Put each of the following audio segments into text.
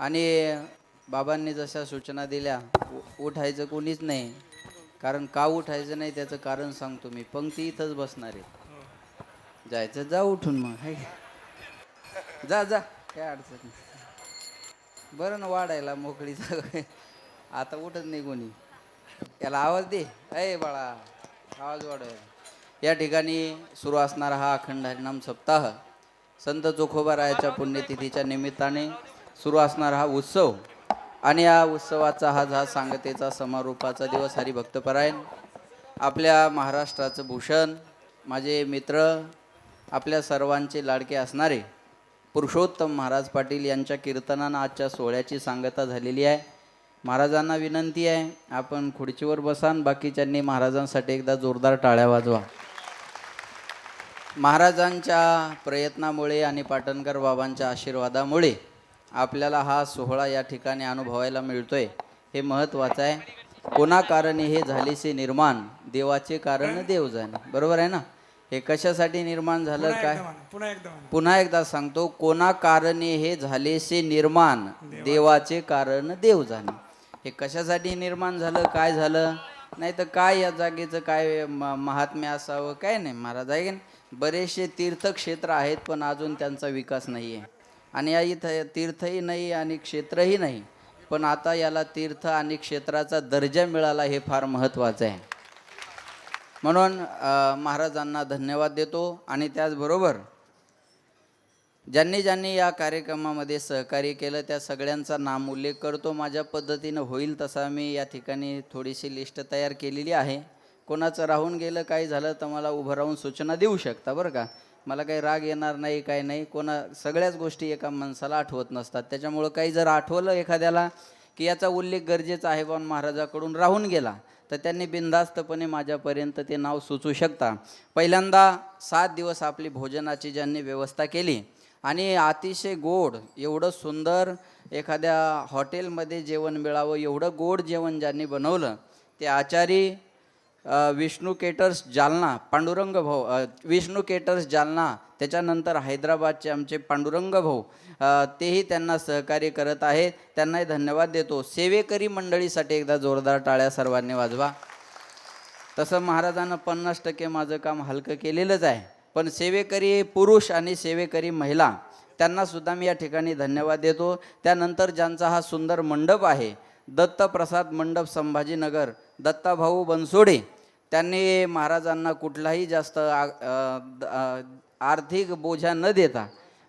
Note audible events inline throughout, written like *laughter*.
आणि बाबांनी जशा सूचना दिल्या उ- उठायचं कोणीच नाही. कारण का उठायचं नाही त्याचं कारण सांगतो मी. पंक्ती इथंच बसणार आहे. जायचं जा उठून मग. हाय का? जा जा. काय अडचण नाही. बरं ना वाढायला मोकळी जागा आता उठत नाही कोणी. याला आवाज दे. अय बाळा. आवाज वाढव. या ठिकाणी सुरू असणारा हा अखंड हरिनाम सप्ताह संत चोखोबारायाच्या पुण्यतिथीच्या निमित्ताने सुरू असणारा हा उत्सव. आणि या उत्सवाचा हा हा सांगतेचा समारोपाचा दिवस हरिभक्तपरायण. आपल्या महाराष्ट्राचं भूषण माझे मित्र आपल्या सर्वांचे लाडके असणारे पुरुषोत्तम महाराज पाटील यांच्या कीर्तनानं आजच्या सोहळ्याची सांगता झालेली आहे. महाराजांना विनंती आहे आपण खुर्चीवर बसान बाकीच्यांनी महाराजांसाठी एकदा जोरदार टाळ्या वाजवा. महाराजांच्या प्रयत्नामुळे आणि पाटणकर बाबांच्या आशीर्वादामुळे आपल्याला हा सोहळा या ठिकाणी अनुभवायला मिळतोय. हे महत्त्वाचं आहे. कोणा कारणे हे झालेसे निर्माण? देवाचे कारण देव जाणे. बरोबर आहे ना? हे कशासाठी निर्माण झालं? काय? पुन्हा एकदा म्हणा. पुन्हा एकदा सांगतो कोणा कारणे हे झालेसे निर्माण? देवाचे. कारण देव जाणे. हे कशासाठी निर्माण झालं? काय झालं? नाही तर काय या जागेचं काय महात्म्य असावं? काय नाही महाराज आहे? बरेचसे तीर्थक्षेत्र आहेत पण अजून त्यांचा विकास नाही आहे आणि या इथं तीर्थही नाही आणि क्षेत्रही नाही पण आता याला तीर्थ आणि क्षेत्राचा दर्जा मिळाला हे फार महत्त्वाचं आहे. म्हणून महाराजांना धन्यवाद देतो आणि त्याचबरोबर ज्यांनी ज्यांनी या कार्यक्रमामध्ये सहकार्य केलं त्या सगळ्यांचा नाम उल्लेख करतो. माझ्या पद्धतीनं होईल तसा मी या ठिकाणी थोडीशी लिस्ट तयार केलेली आहे. कोणाचं राहून गेलं काही झालं तर मला उभं राहून सूचना देऊ शकता बरं का? मला काही राग येणार नाही काय नाही. कोणा सगळ्याच गोष्टी एका माणसाला आठवत नसतात. त्याच्यामुळं काही जर आठवलं एखाद्याला की याचा उल्लेख गरजेचा आहे पण महाराजाकडून राहून गेला तर त्यांनी बिनधास्तपणे माझ्यापर्यंत ते नाव सुचू शकता. पहिल्यांदा सात दिवस आपली भोजनाची ज्यांनी व्यवस्था केली आणि अतिशय गोड एवढं सुंदर एखाद्या हॉटेलमध्ये जेवण मिळावं एवढं गोड जेवण ज्यांनी बनवलं ते आचारी विष्णू केटर्स जालना पांडुरंग भाऊ विष्णू केटर्स जालना त्याच्यानंतर हैदराबादचे आमचे पांडुरंग भाऊ तेही त्यांना सहकार्य करत आहेत. त्यांनाही धन्यवाद देतो. सेवेकरी मंडळीसाठी एकदा जोरदार टाळ्या सर्वांनी वाजवा. तसं महाराजांना पन्नास टक्के माझं काम हलकं केलेलंच आहे. पण सेवेकरी पुरुष आणि सेवेकरी महिला त्यांनासुद्धा मी या ठिकाणी धन्यवाद देतो. त्यानंतर ज्यांचा हा सुंदर मंडप आहे दत्तप्रसाद मंडप संभाजीनगर दत्ताभाऊ बनसोडे. त्यांनी महाराजांना कुठलाही जास्त आ- द- आर्थिक बोजा न देता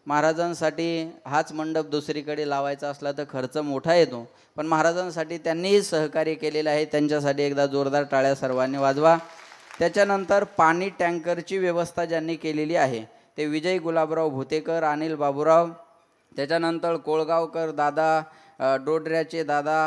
महाराजांसाठी हाच मंडप दुसरीकडे लावायचा असला तर खर्च मोठा येतो. पण महाराजांसाठी त्यांनीही सहकार्य केलेलं आहे. त्यांच्यासाठी एकदा जोरदार टाळ्या सर्वांनी वाजवा. त्याच्यानंतर पाणी टँकरची व्यवस्था ज्यांनी केलेली आहे ते विजय गुलाबराव भुतेकर अनिल बाबूराव त्याच्यानंतर कोळगावकर दादा डोडऱ्याचे दादा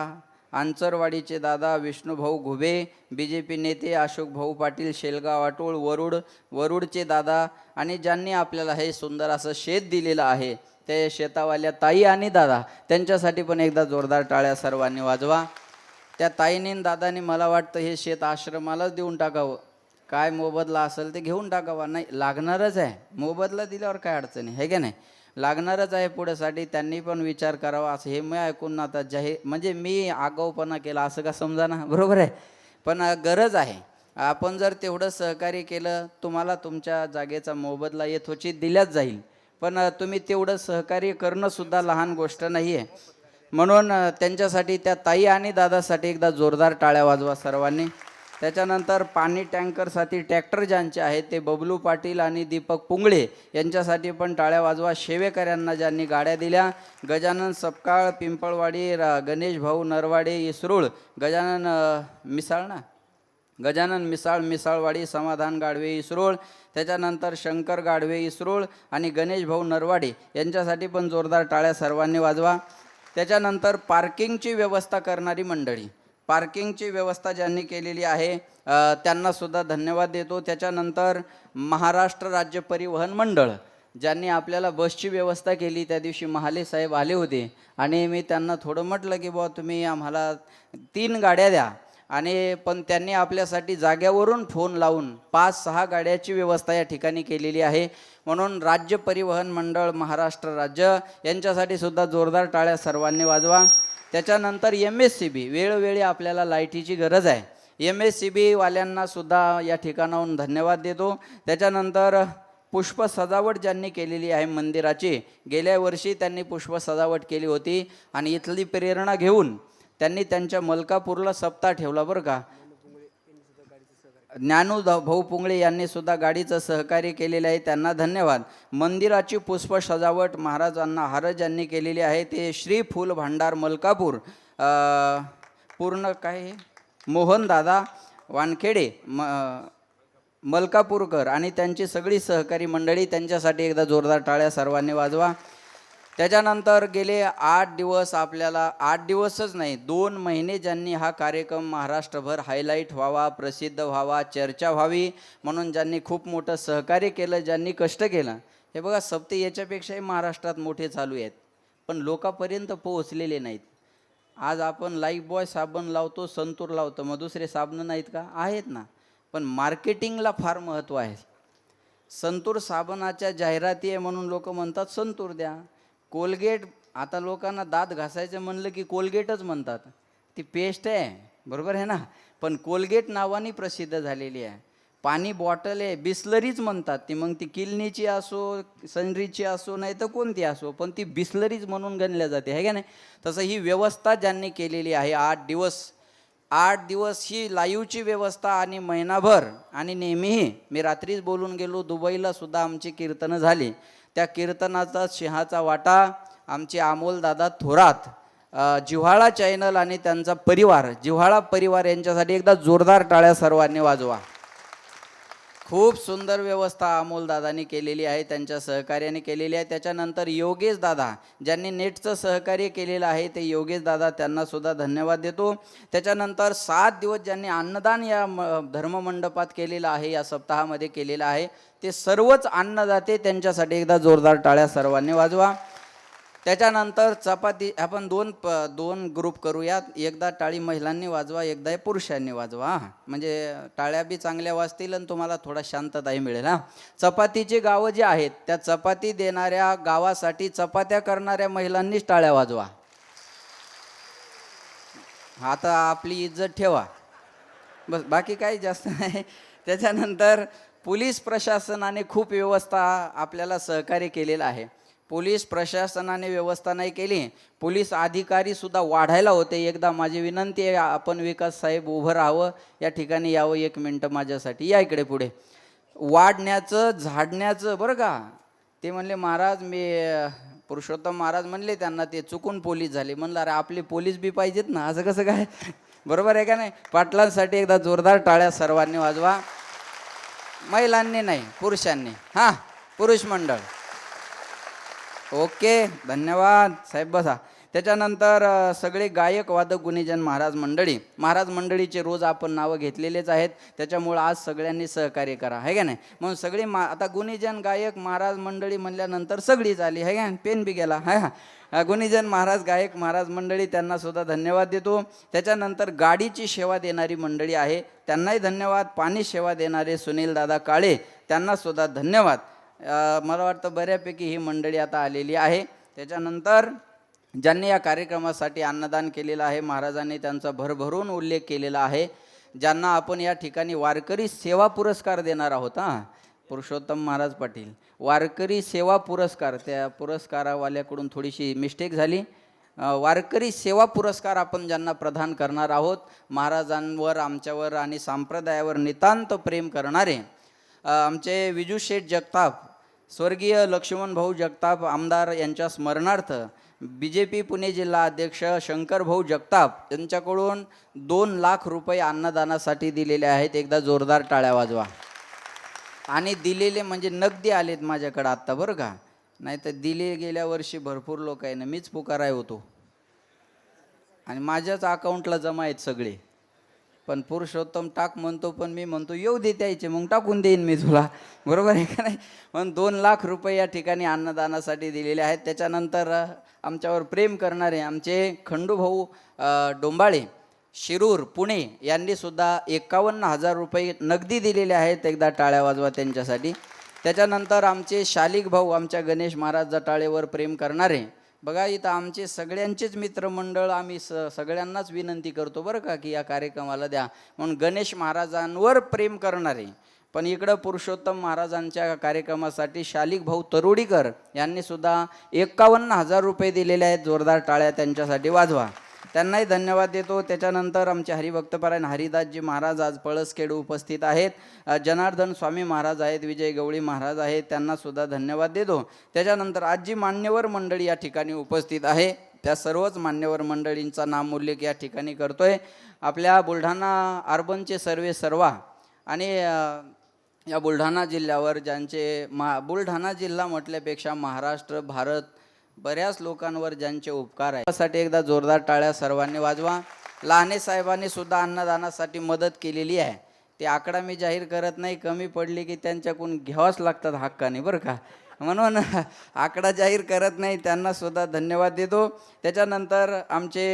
आंचरवाडीचे दादा विष्णूभाऊ घुबे बी जे पी नेते अशोक भाऊ पाटील शेलगाव अटोळ वरुड वरुडचे दादा आणि ज्यांनी आपल्याला हे सुंदर असं शेत दिलेलं आहे ते शेतावाल्या ताई आणि दादा त्यांच्यासाठी पण एकदा जोरदार टाळ्या सर्वांनी वाजवा. त्या ताईने आणि दादाने मला वाटतं हे शेत आश्रमालाच देऊन टाकावं. काय मोबदला असेल ते घेऊन टाकावा. नाही लागणारच आहे. मोबदला दिल्यावर काय अडचण आहे? का नाही? लागणारच आहे पुढेसाठी त्यांनी पण विचार करावा असं हे मी ऐकून आता जाहीर म्हणजे मी आगाऊपणा केला असं का समजा ना? *laughs* बरोबर आहे. पण गरज आहे. आपण जर तेवढं सहकार्य केलं तुम्हाला तुमच्या जागेचा मोबदला यथोचित दिल्याच जाईल. पण तुम्ही तेवढं सहकार्य करणंसुद्धा लहान गोष्ट नाही आहे म्हणून त्यांच्यासाठी त्या ताई आणि दादासाठी एकदा जोरदार टाळ्या वाजवा सर्वांनी. त्याच्यानंतर पाणी टँकरसाठी ट्रॅक्टर ज्यांचे आहेत ते बबलू पाटील आणि दीपक पुंगळे यांच्यासाठी पण टाळ्या वाजवा. शेवेकऱ्यांना ज्यांनी गाड्या दिल्या गजानन सपकाळ पिंपळवाडी रा- गणेश भाऊ नरवाडे इसरूळ गजानन मिसाळ ना? गजानन मिसाळ मिसाळवाडी समाधान गाडवे इसरोळ त्याच्यानंतर शंकर गाडवे इसरोळ आणि गणेश भाऊ नरवाडे यांच्यासाठी पण जोरदार टाळ्या सर्वांनी वाजवा. त्याच्यानंतर पार्किंगची व्यवस्था करणारी मंडळी. पार्किंगची व्यवस्था ज्यांनी केलेली आहे त्यांनासुद्धा धन्यवाद देतो. त्याच्यानंतर महाराष्ट्र राज्य परिवहन मंडळ ज्यांनी आपल्याला बसची व्यवस्था केली त्या दिवशी महाले साहेब आले होते. आणि मी त्यांना थोडं म्हटलं की बुवा तुम्ही आम्हाला तीन गाड्या द्या. आणि पण त्यांनी आपल्यासाठी जाग्यावरून फोन लावून पाच सहा गाड्याची व्यवस्था या ठिकाणी केलेली आहे. म्हणून राज्य परिवहन मंडळ महाराष्ट्र राज्य यांच्यासाठी सुद्धा जोरदार टाळ्या सर्वांनी वाजवा. त्याच्यानंतर एम एस सी बी वेळोवेळी आपल्याला लाईटीची गरज आहे. एम एस सी बीवाल्यांना सुद्धा या ठिकाणाहून धन्यवाद देतो. त्याच्यानंतर पुष्प सजावट ज्यांनी केलेली आहे मंदिराची गेल्या वर्षी त्यांनी पुष्प सजावट केली होती आणि इथली प्रेरणा घेऊन त्यांनी त्यांच्या मलकापूरला सप्ताह ठेवला बरं का. ज्ञानू भाऊ पुंगळे यांनी सुद्धा गाडीचं सहकार्य केलेलं आहे. त्यांना धन्यवाद. मंदिराची पुष्प सजावट महाराजांना हारज यांनी केलेली आहे. ते श्री फुल भांडार मलकापूर पूर्ण काय मोहनदादा वानखेडे म मलकापूरकर आणि त्यांची सगळी सहकारी मंडळी त्यांच्यासाठी एकदा जोरदार टाळ्या सर्वांनी वाजवा. त्याच्यानंतर गेले आठ दिवस आपल्याला आठ दिवसच नाही दोन महिने ज्यांनी हा कार्यक्रम महाराष्ट्रभर हायलाईट व्हावा प्रसिद्ध व्हावा चर्चा व्हावी म्हणून ज्यांनी खूप मोठं सहकार्य केलं ज्यांनी कष्ट केलं. हे बघा सप्ते याच्यापेक्षाही महाराष्ट्रात मोठे चालू आहेत पण लोकांपर्यंत पोहोचलेले नाहीत. आज आपण लाईफ बॉय साबण लावतो संतूर लावतो मग दुसरे साबणं नाहीत का? आहेत ना पण मार्केटिंगला फार महत्त्व आहे. संतूर साबणाच्या जाहिराती आहे म्हणून लोक म्हणतात संतूर द्या. कोलगेट आता लोकांना दात घासायचं म्हणलं की कोलगेटच म्हणतात. ती पेस्ट आहे बरोबर आहे ना? पण कोलगेट नावाने प्रसिद्ध झालेली आहे. पाणी बॉटल आहे बिस्लरीच म्हणतात ती. मग ती किलनीची असो सनरीची असो नाही तर कोणती असो पण ती बिस्लरीच म्हणून गणल्या जाते. आहे का नाही? तसं ही व्यवस्था ज्यांनी केलेली आहे आठ दिवस. आठ दिवस ही लाईव्हची व्यवस्था आणि महिनाभर. आणि नेहमीही मी रात्रीच बोलून गेलो दुबईला सुद्धा आमची कीर्तनं झाली. त्या कीर्तनाचा सिंहाचा वाटा आमचे अमोलदादा थोरात जिव्हाळा चॅनल आणि त्यांचा परिवार जिव्हाळा परिवार यांच्यासाठी एकदा जोरदार टाळ्या सर्वांनी वाजवा. खूप सुंदर व्यवस्था अमोलदादांनी केलेली आहे त्यांच्या सहकार्याने केलेली आहे. त्याच्यानंतर योगेश दादा ज्यांनी नेटचं सहकार्य केलेलं आहे ते योगेश दादा त्यांना सुद्धा धन्यवाद देतो. त्याच्यानंतर सात दिवस ज्यांनी अन्नदान या म- धर्ममंडपात केलेलं आहे या सप्ताहामध्ये केलेलं आहे ते सर्वच अन्नदाते त्यांच्यासाठी एकदा जोरदार टाळ्या सर्वांनी वाजवा. त्याच्यानंतर चपाती आपण दोन प दोन ग्रुप करूयात. एकदा टाळी महिलांनी वाजवा एकदा हे पुरुषांनी वाजवा. म्हणजे टाळ्या बी चांगल्या वाजतील आणि तुम्हाला थोडा शांतताही मिळेल हां. चपातीची गावं जी आहेत त्या चपाती देणाऱ्या गावासाठी चपात्या करणाऱ्या महिलांनीच टाळ्या वाजवा. आता आपली इज्जत ठेवा. बस बाकी काही जास्त नाही. त्याच्यानंतर पोलीस प्रशासनाने खूप व्यवस्था आपल्याला सहकार्य केलेलं आहे. पोलीस प्रशासनाने व्यवस्था नाही केली. पोलीस अधिकारी सुद्धा वाढायला होते. एकदा माझी विनंती आहे आपण विकास साहेब उभं राहावं. या ठिकाणी यावं. एक मिनटं माझ्यासाठी. या इकडे पुढे. वाढण्याचं झाडण्याचं बरं का? ते म्हणले महाराज मी पुरुषोत्तम महाराज म्हणले त्यांना ते चुकून पोलीस झाले. म्हणलं अरे आपले पोलीस बी पाहिजेत ना. असं कसं काय? *laughs* बरोबर आहे का नाही? पाटलांसाठी एकदा जोरदार टाळ्या सर्वांनी वाजवा. महिलांनी नाही पुरुषांनी. हां पुरुष मंडळ. ओके धन्यवाद साहेब बसा. त्याच्यानंतर सगळे गायक वादक गुणीजन महाराज मंडळी. महाराज मंडळीचे रोज आपण नावं घेतलेलेच आहेत. त्याच्यामुळं आज सगळ्यांनी सहकार्य करा है का नाही? म्हणून सगळी मा आता गुणीजन गायक महाराज मंडळी म्हणल्यानंतर सगळीच आली है का पेन बी गेला है हा गुणीजन महाराज गायक महाराज मंडळी त्यांना सुद्धा धन्यवाद देतो. त्याच्यानंतर गाडीची सेवा देणारी मंडळी आहे. त्यांनाही धन्यवाद. पाणी सेवा देणारे सुनील दादा काळे त्यांना सुद्धा धन्यवाद. मला वाटतं बऱ्यापैकी ही मंडळी आता आलेली आहे. त्याच्यानंतर ज्यांनी या कार्यक्रमासाठी अन्नदान केलेलं आहे महाराजांनी त्यांचा भरभरून उल्लेख केलेला आहे. ज्यांना आपण या ठिकाणी वारकरी सेवा पुरस्कार देणार आहोत हां? पुरुषोत्तम महाराज पाटील. वारकरी सेवा पुरस्कार त्या पुरस्कारावाल्याकडून थोडीशी मिस्टेक झाली. वारकरी सेवा पुरस्कार आपण ज्यांना प्रदान करणार आहोत महाराजांवर आमच्यावर आणि संप्रदायावर नितांत प्रेम करणारे आमचे विजू शेठ जगताप स्वर्गीय लक्ष्मण भाऊ जगताप आमदार यांच्या स्मरणार्थ बी जे पी पुणे जिल्हा अध्यक्ष शंकरभाऊ जगताप यांच्याकडून दोन लाख रुपये अन्नदानासाठी दिलेले आहेत. एकदा जोरदार टाळ्या वाजवा. आणि दिलेले म्हणजे नगदी आलेत माझ्याकडं आत्ता बरं का? नाही तर दिले गेल्या वर्षी भरपूर लोक आहे ना मीच पुकाराय होतो. आणि माझ्याच अकाउंटला जमा आहेत सगळे. पण पुरुषोत्तम टाक म्हणतो पण मी म्हणतो येऊ दे त्याचे मग टाकून देईन मी तुला. बरोबर आहे का नाही? पण दोन लाख रुपये या ठिकाणी अन्नदानासाठी दिलेले आहेत. त्याच्यानंतर आमच्यावर प्रेम करणारे आमचे खंडूभाऊ डोंबाळे शिरूर पुणे यांनी सुद्धा एकावन्न हजार रुपये नगदी दिलेले आहेत एकदा टाळ्या वाजवा त्यांच्यासाठी. त्याच्यानंतर आमचे शालिक भाऊ आमच्या गणेश महाराज जटाळेवर प्रेम करणारे बघा इथं आमचे सगळ्यांचेच मित्रमंडळ आम्ही स सगळ्यांनाच विनंती करतो बरं का की या कार्यक्रमाला द्या. म्हणून गणेश महाराजांवर प्रेम करणारे पण इकडं पुरुषोत्तम महाराजांच्या कार्यक्रमासाठी शालिक भाऊ तरुडीकर यांनी सुद्धा एकावन्न हजार रुपये दिलेले आहेत जोरदार टाळ्या त्यांच्यासाठी वाजवा. त्यांनाही धन्यवाद देतो. त्याच्यानंतर आमचे हरिभक्तपरायण हरिदासजी महाराज आज पळसखेड उपस्थित आहेत. जनार्दन स्वामी महाराज आहेत विजय गवळी महाराज आहेत त्यांनासुद्धा धन्यवाद देतो. त्याच्यानंतर आज जी मान्यवर मंडळी या ठिकाणी उपस्थित आहे. त्या सर्वच मान्यवर मंडळींचा नामोल्लेख या ठिकाणी करतोय. आपल्या बुलढाणा अर्बनचे सर्वे सर्वा आणि या बुलढाणा जिल्ह्यावर ज्यांचे मा बुलढाणा जिल्हा म्हटल्यापेक्षा महाराष्ट्र भारत बऱ्याच लोकांवर ज्यांचे उपकार आहेत. त्यासाठी एकदा जोरदार टाळ्या सर्वांनी वाजवा. लहाने साहेबांनी सुद्धा अन्नदानासाठी मदत केलेली आहे. ते आकडा मी जाहीर करत नाही. कमी पडली की त्यांच्याकडून घ्यावाच लागतात हक्काने बरं का? म्हणून आकडा जाहीर करत नाही त्यांना सुद्धा धन्यवाद देतो. त्याच्यानंतर आमचे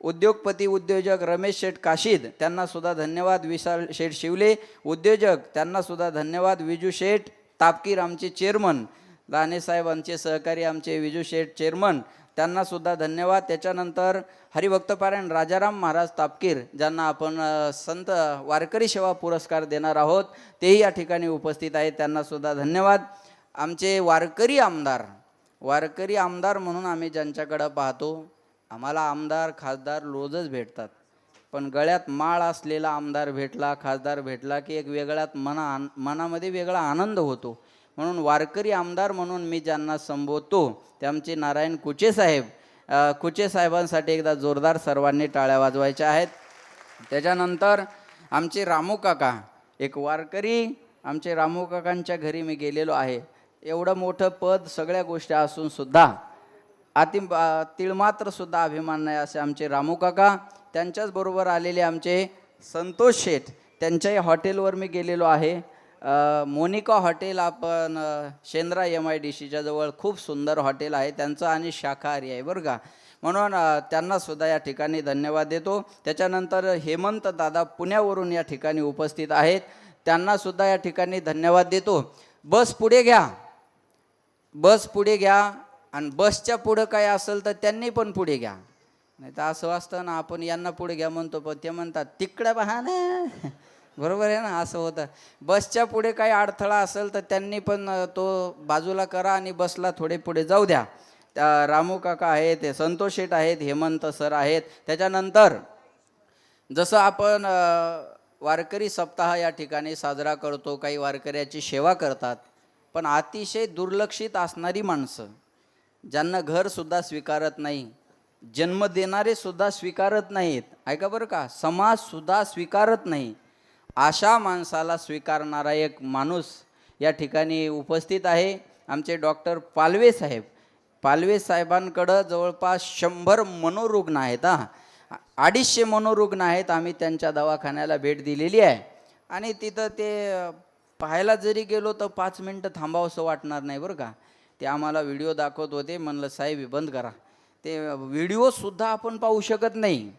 उद्योगपती उद्योजक रमेश शेठ काशीद त्यांना सुद्धा धन्यवाद. विशाल शेठ शिवले उद्योजक त्यांना सुद्धा धन्यवाद. विजू शेठ तापकीर आमचे चेअरमन लाने साहेब आमचे सहकारी आमचे विजू शेठ चेअरमन त्यांनासुद्धा धन्यवाद. त्याच्यानंतर हरिभक्तपारायण राजाराम महाराज तापकीर ज्यांना आपण संत वारकरी सेवा पुरस्कार देणार आहोत तेही या ठिकाणी उपस्थित आहेत. त्यांनासुद्धा धन्यवाद. आमचे वारकरी आमदार वारकरी आमदार म्हणून आम्ही ज्यांच्याकडं पाहतो आम्हाला आमदार खासदार रोजच भेटतात. पण गळ्यात माळ असलेला आमदार भेटला खासदार भेटला की एक वेगळ्यात मना मनामध्ये वेगळा आनंद होतो. म्हणून वारकरी आमदार म्हणून मी ज्यांना संबोधतो ते आमचे नारायण कुचे साहेब. कुचे साहेबांसाठी एकदा जोरदार सर्वांनी टाळ्या वाजवायच्या आहेत. त्याच्यानंतर आमचे रामू काका एक वारकरी आमचे रामू काकांच्या घरी मी गेलेलो आहे. एवढं मोठं पद सगळ्या गोष्टी असूनसुद्धा अति तिळमात्रसुद्धा अभिमान नाही असे आमचे रामू काका. त्यांच्याच बरोबर आलेले आमचे संतोष शेठ त्यांच्याही हॉटेलवर मी गेलेलो आहे. मोनिका हॉटेल आपण शेंद्रा एम आय डी सीच्या जवळ खूप सुंदर हॉटेल आहे. त्यांचं आणि शाकाहारी आहे बरं का. म्हणून त्यांनासुद्धा या ठिकाणी धन्यवाद देतो. त्याच्यानंतर हेमंत दादा पुण्यावरून या ठिकाणी उपस्थित आहेत. त्यांनासुद्धा या ठिकाणी धन्यवाद देतो. बस पुढे घ्या. बस पुढे घ्या. आणि बसच्या पुढं काय असेल तर त्यांनी पण पुढे घ्या. नाही तर असं असतं ना आपण यांना पुढे घ्या म्हणतो पण ते म्हणतात तिकडं पहा ना. बरोबर आहे ना असं होतं. बसच्या पुढे काही अडथळा असेल तर त्यांनी पण तो बाजूला करा आणि बसला थोडे पुढे जाऊ द्या. त्या रामू काका आहेत हे संतोष शेठ आहेत हेमंत सर आहेत. त्याच्यानंतर जसं आपण वारकरी सप्ताह या ठिकाणी साजरा करतो काही वारकऱ्याची सेवा करतात पण अतिशय दुर्लक्षित असणारी माणसं ज्यांना घरसुद्धा स्वीकारत नाही जन्म देणारे सुद्धा स्वीकारत नाहीत ऐका बरं का? समाजसुद्धा स्वीकारत नाही. अशा माणसाला स्वीकारणारा एक माणूस या ठिकाणी उपस्थित आहे. आमचे डॉक्टर पालवे साहेब. पालवे साहेबांकडं जवळपास शंभर मनोरुग्ण आहेत हा. अडीचशे मनोरुग्ण आहेत. आम्ही त्यांच्या दवाखान्याला भेट दिलेली आहे. आणि तिथं ते पाहायला जरी गेलो तर पाच मिनटं थांबावंसं वाटणार नाही बरं का. ते आम्हाला व्हिडिओ दाखवत होते. म्हणलं साहेब बंद करा. ते व्हिडिओसुद्धा आपण पाहू शकत नाही.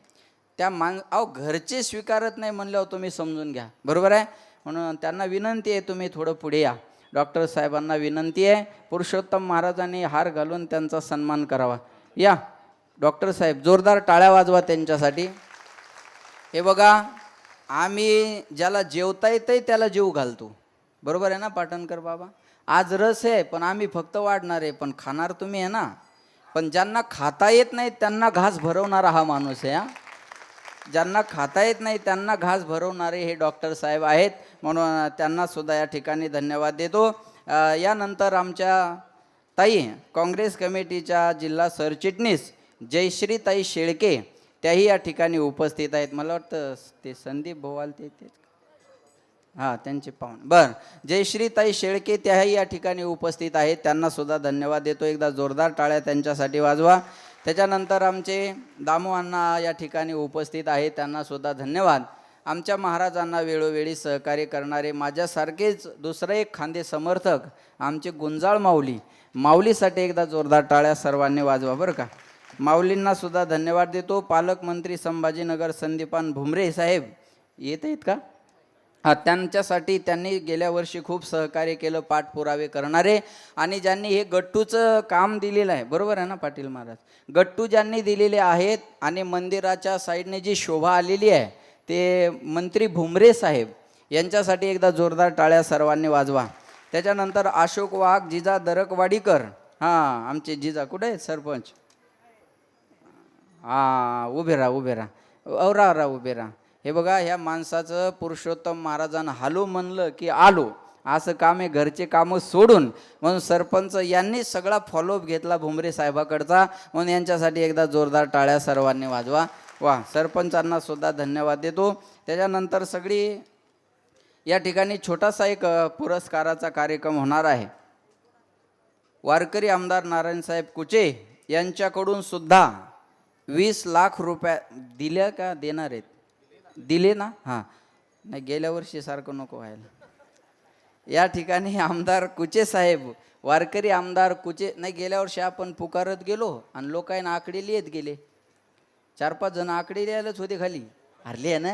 त्या मान अहो घरचे स्वीकारत नाही म्हणल्यावर तुम्ही समजून घ्या. बरोबर आहे? म्हणून त्यांना विनंती आहे तुम्ही थोडं पुढे या. डॉक्टर साहेबांना विनंती आहे पुरुषोत्तम महाराजांनी हार घालून त्यांचा सन्मान करावा. या. डॉक्टर साहेब जोरदार टाळ्या वाजवा त्यांच्यासाठी. हे बघा आम्ही ज्याला जेवता येतंय त्याला जीव घालतो. बरोबर आहे ना पाटणकर बाबा? आज रस आहे पण आम्ही फक्त वाढणार आहे पण खाणार तुम्ही आहे ना? पण ज्यांना खाता येत नाही त्यांना घास भरवणारा हा माणूस आहे हा. ज्यांना खाता येत नाही त्यांना घास भरवणारे हे डॉक्टर साहेब आहेत. म्हणून त्यांना सुद्धा या ठिकाणी धन्यवाद देतो. यानंतर आमच्या ताई काँग्रेस कमिटीच्या जिल्हा सरचिटणीस जयश्री ताई शेळके त्याही या ठिकाणी उपस्थित आहेत. मला वाटतं ते संदीप भोवाल ते हां त्यांचे पाहून बरं. जयश्रीताई शेळके त्याही या ठिकाणी उपस्थित आहेत. त्यांना सुद्धा धन्यवाद देतो. एकदा जोरदार टाळ्या त्यांच्यासाठी वाजवा. त्याच्यानंतर आमचे दामू अण्णा या ठिकाणी उपस्थित आहेत. त्यांनासुद्धा धन्यवाद. आमच्या महाराजांना वेळोवेळी सहकार्य करणारे माझ्यासारखेच दुसरं एक खांदे समर्थक आमचे गुंजाळ माऊली. माऊलीसाठी एकदा जोरदार टाळ्या सर्वांनी वाजवा बरं का. माऊलींनासुद्धा धन्यवाद देतो. पालकमंत्री संभाजीनगर संदीपान भुमरे साहेब येत आहेत का? त्यांच्यासाठी त्यांनी गेल्या वर्षी खूप सहकार्य केलं पाठपुरावे करणारे. आणि ज्यांनी हे गट्टूचं काम दिलेलं आहे बरोबर आहे ना पाटील महाराज? गट्टू ज्यांनी दिलेले आहेत आणि मंदिराच्या साईडने जी शोभा आलेली आहे ते मंत्री भुमरे साहेब यांच्यासाठी एकदा जोरदार टाळ्या सर्वांनी वाजवा. त्याच्यानंतर अशोक वाघ जिजा दरकवाडीकर. हां आमचे जिजा कुठे आहेत सरपंच? हां उभे राहा उभे राहा. अहो राहा उभे राहा. हे बघा ह्या माणसाचं पुरुषोत्तम महाराजांना हालो म्हणलं की आलो. असं काम आहे घरचे कामं सोडून. म्हणून सरपंच यांनी सगळा फॉलोअप घेतला भुमरे साहेबाकडचा. म्हणून यांच्यासाठी एकदा जोरदार टाळ्या सर्वांनी वाजवा. वा सरपंचांना सुद्धा धन्यवाद देतो. त्याच्यानंतर सगळी या ठिकाणी छोटासा एक पुरस्काराचा कार्यक्रम होणार आहे. वारकरी आमदार नारायणसाहेब कुचे यांच्याकडून सुद्धा वीस लाख रुपया दिल्या का देणार आहेत? दिले ना? हां. नाही गेल्या वर्षीसारखं नको व्हायला. या ठिकाणी आमदार कुचे साहेब वारकरी आमदार कुचे नाही गेल्या वर्षी आपण पुकारत गेलो आणि लोकांना आकडे लिहित गेले. चार पाच जण आकडे लिहायलाच होते खाली. हरले आहे ना.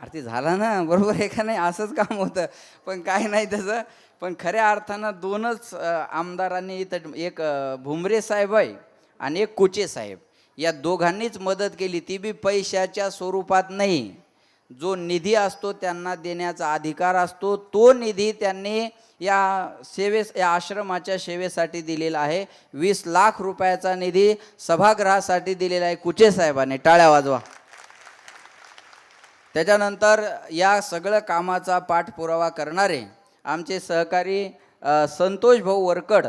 अरे ते झाला ना. बरोबर आहे का नाही? असंच काम होतं. पण काय नाही तसं. पण खऱ्या अर्थानं दोनच आमदारांनी इथं एक भुमरे साहेब आहे आणि एक कुचे साहेब. या दोघांनीच मदत केली ती बी पैशाच्या स्वरूपात नाही. जो निधी असतो त्यांना देण्याचा अधिकार असतो तो निधी त्यांनी या सेवे या आश्रमाच्या सेवेसाठी दिलेला आहे. वीस लाख रुपयाचा निधी सभागृहासाठी दिलेला आहे कुचे साहेबाने. टाळ्या वाजवा. त्याच्यानंतर या सगळं कामाचा पाठपुरावा करणारे आमचे सहकारी संतोष भाऊ वरकड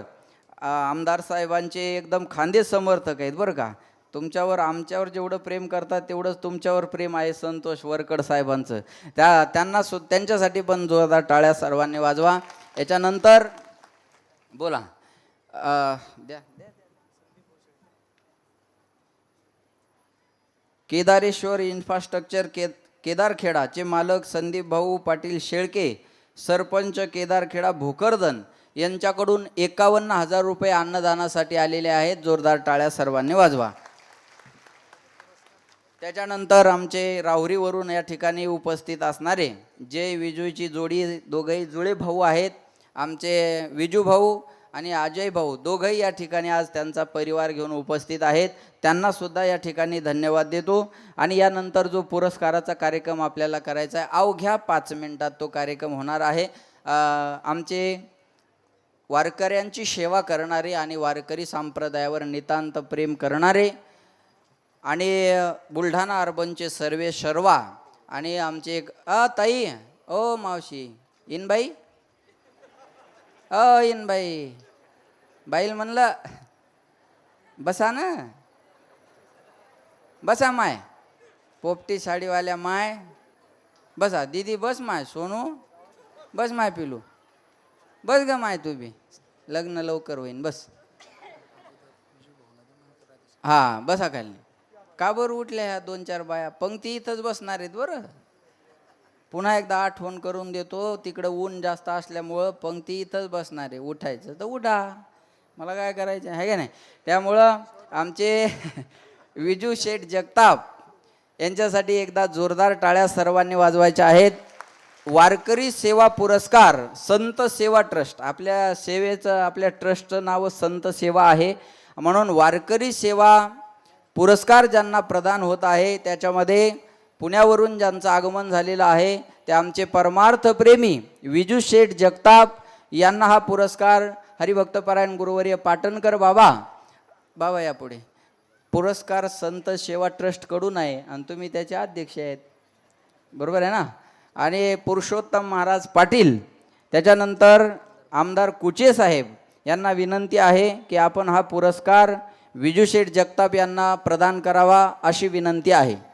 आमदार साहेबांचे एकदम खांदे समर्थक आहेत बरं का. तुमच्यावर आमच्यावर जेवढं प्रेम करतात तेवढंच तुमच्यावर प्रेम आहे संतोष वरकड साहेबांचं. त्या त्यांना सु त्यांच्यासाठी पण जोरदार टाळ्या सर्वांनी वाजवा. याच्यानंतर बोला. द्या द्या. केदारेश्वर इन्फ्रास्ट्रक्चर के केदारखेडाचे मालक संदीप भाऊ पाटील शेळके सरपंच केदारखेडा भोकरदन यांच्याकडून एकावन्न हजार रुपये अन्नदानासाठी आलेले आहेत. जोरदार टाळ्या सर्वांनी वाजवा. त्याच्यानंतर आमचे राहुरीवरून या ठिकाणी उपस्थित असणारे जे विजूची जोडी दोघंही जुळे भाऊ आहेत आमचे विजू भाऊ आणि अजय भाऊ दोघंही या ठिकाणी आज त्यांचा परिवार घेऊन उपस्थित आहेत. त्यांनासुद्धा या ठिकाणी धन्यवाद देतो. आणि यानंतर जो पुरस्काराचा कार्यक्रम आपल्याला करायचा आहे अवघ्या पाच मिनिटात तो कार्यक्रम होणार आहे. आमचे वारकऱ्यांची सेवा करणारे आणि वारकरी संप्रदायावर नितांत प्रेम करणारे आणि बुलढाणा अर्बनचे सर्वे शर्वा आणि आमचे एक अ ताई ओ मावशी इनबाई अ इनबाई बाईल म्हणलं बसा ना बसा माय पोपटी साडीवाल्या माय बसा दीदी बस माय सोनू बस माय पिलू बस ग माय तू बी लग्न लवकर होईन बस. हा बसा खाली. का बरं उठल्या ह्या दोन चार बाया. पंक्ती इथंच बसणार आहेत बरं. पुन्हा एकदा आठवण करून देतो तिकडं ऊन जास्त असल्यामुळं पंक्ती इथंच बसणार आहे. उठायचं तर उठा. मला काय करायचं आहे का नाही? त्यामुळं आमचे *laughs* विजू शेठ जगताप यांच्यासाठी एकदा जोरदार टाळ्या सर्वांनी वाजवायच्या आहेत. वारकरी सेवा पुरस्कार संत सेवा ट्रस्ट. आपल्या सेवेचं आपल्या ट्रस्टचं नाव संत सेवा आहे. म्हणून वारकरी सेवा पुरस्कार ज्यांना प्रदान होत आहे त्याच्यामध्ये पुण्यावरून ज्यांचं आगमन झालेलं आहे ते आमचे परमार्थ प्रेमी विजू शेठ जगताप यांना हा पुरस्कार हरिभक्तपरायण गुरुवर्य पाटणकर बाबा बाबा यापुढे पुरस्कार संत सेवा ट्रस्टकडून आहे आणि तुम्ही त्याचे अध्यक्ष आहेत. बरोबर आहे ना? आणि पुरुषोत्तम महाराज पाटील त्याच्यानंतर आमदार कुचे साहेब यांना विनंती आहे की आपण हा पुरस्कार विजू शेठ जगताप यांना प्रदान करावा अशी विनंती आहे.